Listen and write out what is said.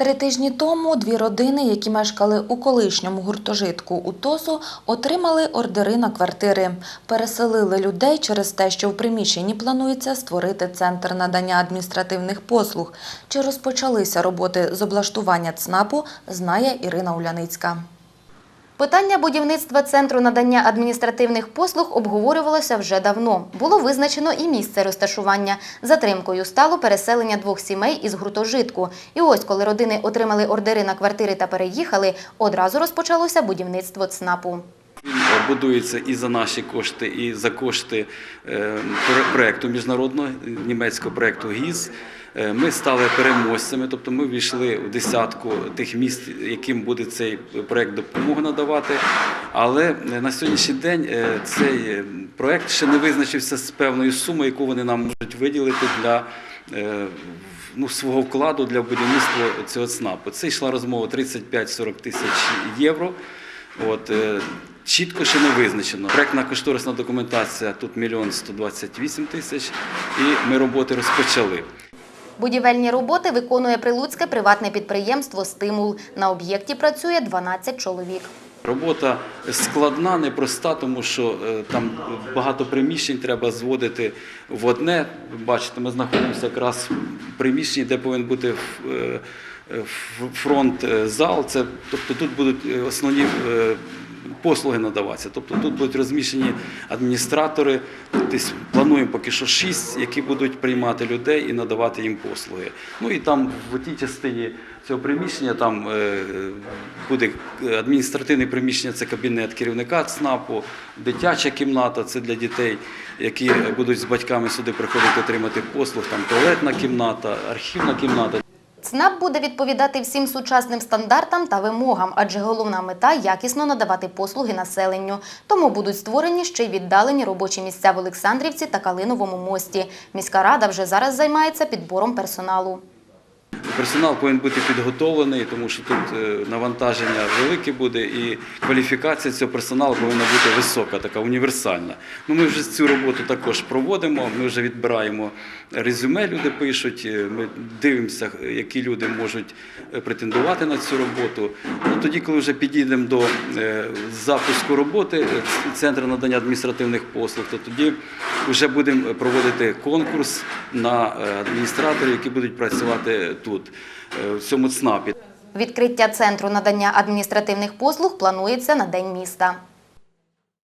Три тижні тому дві родини, які мешкали у колишньому гуртожитку у ТОСу, отримали ордери на квартири. Переселили людей через те, що в приміщенні планується створити центр надання адміністративних послуг. Чи розпочалися роботи з облаштування ЦНАПу, знає Ірина Уляницька. Питання будівництва центру надання адміністративних послуг обговорювалося вже давно. Було визначено і місце розташування. Затримкою стало переселення двох сімей із гуртожитку. І ось, коли родини отримали ордери на квартири та переїхали, одразу розпочалося будівництво ЦНАПу. Е, будується і за наші кошти, і за кошти е, пр- проекту міжнародного німецького проекту ГІЗ. Е, Ми стали переможцями, тобто ми війшли в десятку тих міст, яким буде цей проект допомогу надавати. Але на сьогоднішній день цей проект ще не визначився з певною сумою, яку вони нам можуть виділити для ну, свого вкладу для будівництва цього ЦНАПу. Це йшла розмова 35-40 тисяч євро. От, чітко ще не визначено. Проектна кошторисна документація тут мільйон 128 тисяч, і ми роботи розпочали. Будівельні роботи виконує прилуцьке приватне підприємство «Стимул». На об'єкті працює 12 чоловік. Робота складна, непроста, тому що е, там багато приміщень треба зводити в одне. Бачите, ми знаходимося якраз в приміщенні, де повинен бути е, е, ф- фронт-зал. Це, тобто тут будуть основні послуги надаватися. Тобто тут будуть розміщені адміністратори. Десь плануємо поки що шість, які будуть приймати людей і надавати їм послуги. Ну і там в тій частині цього приміщення там е, буде адміністративне приміщення, це кабінет керівника ЦНАПу, дитяча кімната, це для дітей, які будуть з батьками сюди приходити отримати послуг, там туалетна кімната, архівна кімната. ЦНАП буде відповідати всім сучасним стандартам та вимогам, адже головна мета – якісно надавати послуги населенню. Тому будуть створені ще й віддалені робочі місця в Олександрівці та Калиновому мості. Міська рада вже зараз займається підбором персоналу. Персонал повинен бути підготовлений, тому що тут е, навантаження велике буде, і кваліфікація цього персоналу повинна бути висока, така універсальна. Ну, ми вже цю роботу також проводимо. Ми вже відбираємо резюме, люди пишуть. е, Ми дивимося, які люди можуть е, претендувати на цю роботу. Ну, тоді, коли вже підійдемо до запуску роботи центру надання адміністративних послуг, то тоді вже будемо проводити конкурс на адміністраторів, які будуть працювати тут, е, в цьому ЦНАПі. Відкриття центру надання адміністративних послуг планується на День міста.